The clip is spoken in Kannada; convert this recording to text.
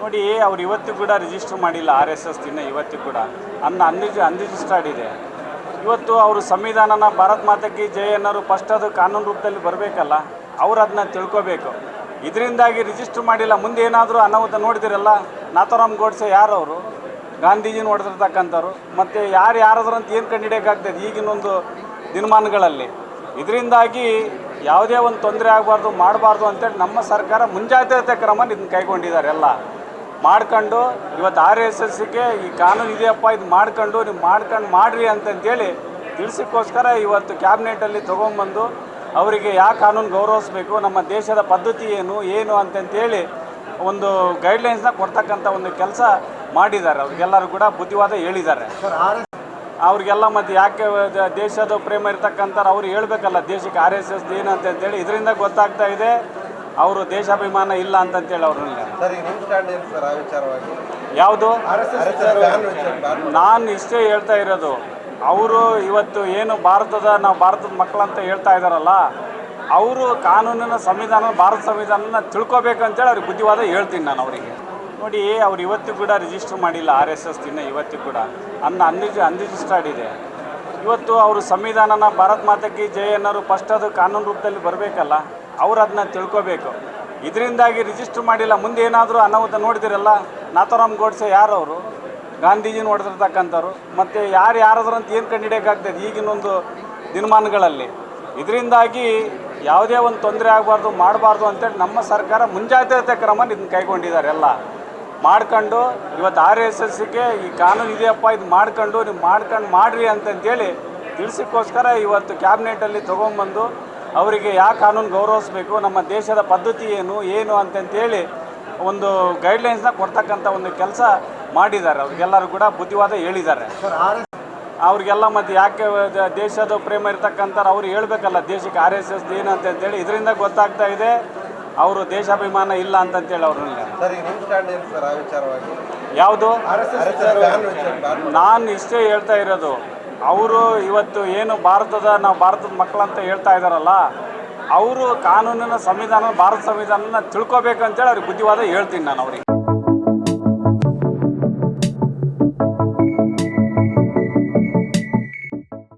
ನೋಡಿ, ಅವ್ರು ಇವತ್ತು ಕೂಡ ರಿಜಿಸ್ಟರ್ ಮಾಡಿಲ್ಲ ಆರ್ ಎಸ್ ಎಸ್ ದಿನ ಇವತ್ತು ಕೂಡ. ಅನ್ನ ಅನ್ರಿಜಿ ಅನ್ರಿಜಿಸ್ಟರ್ಡ್ ಇದೆ. ಇವತ್ತು ಅವರು ಸಂವಿಧಾನನ ಭಾರತ್ ಮಾತಕ್ಕೆ ಜಯ ಅನ್ನೋರು ಫಸ್ಟ್ ಅದು ಕಾನೂನು ರೂಪದಲ್ಲಿ ಬರಬೇಕಲ್ಲ ಅವ್ರು ಅದನ್ನ ತಿಳ್ಕೊಬೇಕು. ಇದರಿಂದಾಗಿ ರಿಜಿಸ್ಟರ್ ಮಾಡಿಲ್ಲ, ಮುಂದೆ ಏನಾದರೂ ಅನಾಹುತ ನೋಡಿದಿರಲ್ಲ, ನಾಥರಾಮ್ ಗೋಡ್ಸೆ ಯಾರು ಅವರು? ಗಾಂಧೀಜಿನ ಹೊಡೆದಿರ್ತಕ್ಕಂಥವ್ರು ಮತ್ತು ಯಾರು ಯಾರಾದ್ರು ಅಂತ ಏನು ಕಂಡುಹಿಡಿಯೋಕ್ಕಾಗ್ತದೆ ಈಗಿನೊಂದು ದಿನಮಾನಗಳಲ್ಲಿ. ಇದರಿಂದಾಗಿ ಯಾವುದೇ ಒಂದು ತೊಂದರೆ ಆಗಬಾರ್ದು, ಮಾಡಬಾರ್ದು ಅಂತೇಳಿ ನಮ್ಮ ಸರ್ಕಾರ ಮುಂಜಾಗ್ರತೆ ಕ್ರಮ ಇದನ್ನು ಕೈಗೊಂಡಿದ್ದಾರೆ ಎಲ್ಲ. ಮಾಡ್ಕೊಂಡು ಇವತ್ತು ಆರ್ ಎಸ್ ಎಸ್ಗೆ ಈ ಕಾನೂನು ಇದೆಯಪ್ಪ ಇದು ಮಾಡ್ಕೊಂಡು ನೀವು ಮಾಡ್ಕೊಂಡು ಮಾಡ್ರಿ ಅಂತಂತೇಳಿ ತಿಳಿಸೋಕ್ಕೋಸ್ಕರ ಇವತ್ತು ಕ್ಯಾಬಿನೆಟಲ್ಲಿ ತೊಗೊಂಬಂದು ಅವರಿಗೆ ಯಾವ ಕಾನೂನು ಗೌರವಿಸಬೇಕು ನಮ್ಮ ದೇಶದ ಪದ್ಧತಿ ಏನು ಏನು ಅಂತಂತೇಳಿ ಒಂದು ಗೈಡ್ಲೈನ್ಸ್ನ ಕೊಡ್ತಕ್ಕಂಥ ಒಂದು ಕೆಲಸ ಮಾಡಿದ್ದಾರೆ. ಅವ್ರಿಗೆಲ್ಲರೂ ಕೂಡ ಬುದ್ಧಿವಾದ ಹೇಳಿದ್ದಾರೆ. ಅವ್ರಿಗೆಲ್ಲ ಮತ್ತು ಯಾಕೆ ದೇಶದ ಪ್ರೇಮ ಇರ್ತಕ್ಕಂಥ ಅವ್ರು ಹೇಳಬೇಕಲ್ಲ ದೇಶಕ್ಕೆ ಆರ್ ಎಸ್ ಎಸ್ ಏನು ಅಂತಂತೇಳಿ ಇದರಿಂದ ಗೊತ್ತಾಗ್ತಾ ಇದೆ. ಅವರು ದೇಶಾಭಿಮಾನ ಇಲ್ಲ ಅಂತಂತೇಳಿ ಅವರು ಯಾವುದು? ನಾನು ಇಷ್ಟೇ ಹೇಳ್ತಾ ಇರೋದು. ಅವರು ಇವತ್ತು ಏನು ಭಾರತದ ನಾವು ಭಾರತದ ಮಕ್ಕಳಂತ ಹೇಳ್ತಾ ಇದ್ದಾರಲ್ಲ ಅವರು ಕಾನೂನಿನ ಸಂವಿಧಾನ ಭಾರತ ಸಂವಿಧಾನನ ತಿಳ್ಕೊಬೇಕಂತೇಳಿ ಅವ್ರಿಗೆ ಬುದ್ಧಿವಾದ ಹೇಳ್ತೀನಿ ನಾನು ಅವರಿಗೆ. ನೋಡಿ ಅವ್ರು ಇವತ್ತು ಕೂಡ ರಿಜಿಸ್ಟರ್ ಮಾಡಿಲ್ಲ ಆರ್ ಎಸ್ ಎಸ್ ದಿನ ಇವತ್ತು ಕೂಡ. ಅನ್ನ ಅನ್ರಿಜಿ ಅನ್ರಿಜಿಸ್ಟರ್ಡ್ ಇದೆ. ಇವತ್ತು ಅವರು ಸಂವಿಧಾನನ ಭಾರತ್ ಮಾತಕ್ಕೆ ಜಯ ಅನ್ನೋರು ಫಸ್ಟ್ ಅದು ಕಾನೂನು ರೂಪದಲ್ಲಿ ಬರಬೇಕಲ್ಲ. ಅವ್ರು ಅದನ್ನ ತಿಳ್ಕೊಬೇಕು. ಇದರಿಂದಾಗಿ ರಿಜಿಸ್ಟರ್ ಮಾಡಿಲ್ಲ, ಮುಂದೆ ಏನಾದರೂ ಅನಾಹುತ ನೋಡಿದಿರಲ್ಲ, ನಾಥರಾಮ್ ಗೋಡ್ಸೆ ಯಾರು ಅವರು ಗಾಂಧೀಜಿನ ಹೊಡೆದಿರ್ತಕ್ಕಂಥವ್ರು ಮತ್ತು ಯಾರು ಯಾರಾದ್ರು ಅಂತ ಏನು ಕಂಡುಹಿಡಿಯೋಕ್ಕಾಗ್ತದೆ ಈಗಿನೊಂದು ದಿನಮಾನಗಳಲ್ಲಿ? ಇದರಿಂದಾಗಿ ಯಾವುದೇ ಒಂದು ತೊಂದರೆ ಆಗಬಾರ್ದು, ಮಾಡಬಾರ್ದು ಅಂತೇಳಿ ನಮ್ಮ ಸರ್ಕಾರ ಮುಂಜಾಗ್ರತೆ ಕ್ರಮ ಇದನ್ನ ಕೈಗೊಂಡಿದ್ದಾರೆ ಎಲ್ಲ. ಮಾಡ್ಕೊಂಡು, ಇವತ್ತು ಆರ್ ಎಸ್ ಎಸ್ಗೆ ಈ ಕಾನೂನು ಇದೆಯಪ್ಪ, ಇದು ಮಾಡ್ಕೊಂಡು, ನೀವು ಮಾಡ್ಕೊಂಡು ಮಾಡ್ರಿ ಅಂತಂತೇಳಿ ತಿಳಿಸೋಕ್ಕೋಸ್ಕರ ಇವತ್ತು ಕ್ಯಾಬಿನೆಟಲ್ಲಿ ತೊಗೊಂಬಂದು ಅವರಿಗೆ ಯಾವ ಕಾನೂನು ಗೌರವಿಸಬೇಕು ನಮ್ಮ ದೇಶದ ಪದ್ಧತಿ ಏನು ಏನು ಅಂತಂತೇಳಿ ಒಂದು ಗೈಡ್ಲೈನ್ಸ್ನ ಕೊಡ್ತಕ್ಕಂಥ ಒಂದು ಕೆಲಸ ಮಾಡಿದ್ದಾರೆ. ಅವ್ರಿಗೆಲ್ಲರೂ ಕೂಡ ಬುದ್ಧಿವಾದ ಹೇಳಿದ್ದಾರೆ. ಅವ್ರಿಗೆಲ್ಲ ಮತ್ತು ಯಾಕೆ ದೇಶದ ಪ್ರೇಮ ಇರ್ತಕ್ಕಂಥ ಅವ್ರು ಹೇಳ್ಬೇಕಲ್ಲ ದೇಶಕ್ಕೆ ಆರ್ ಎಸ್ ಎಸ್ ಏನು ಅಂತಂತೇಳಿ. ಇದರಿಂದ ಗೊತ್ತಾಗ್ತಾ ಇದೆ ಅವರು ದೇಶಾಭಿಮಾನ ಇಲ್ಲ ಅಂತಂತೇಳಿ ಅವ್ರನ್ನ ಯಾವುದು? ನಾನು ಇಷ್ಟೇ ಹೇಳ್ತಾ ಇರೋದು. ಅವರು ಇವತ್ತು ಏನು ಭಾರತದ ನಾವು ಭಾರತದ ಮಕ್ಕಳಂತ ಹೇಳ್ತಾ ಇದ್ದಾರಲ್ಲ ಅವರು ಕಾನೂನಿನ ಸಂವಿಧಾನ, ಭಾರತ ಸಂವಿಧಾನನ ತಿಳ್ಕೊಬೇಕಂತೇಳಿ ಅವ್ರಿಗೆ ಬುದ್ಧಿವಾದ ಹೇಳ್ತೀನಿ ನಾನು ಅವ್ರಿಗೆ.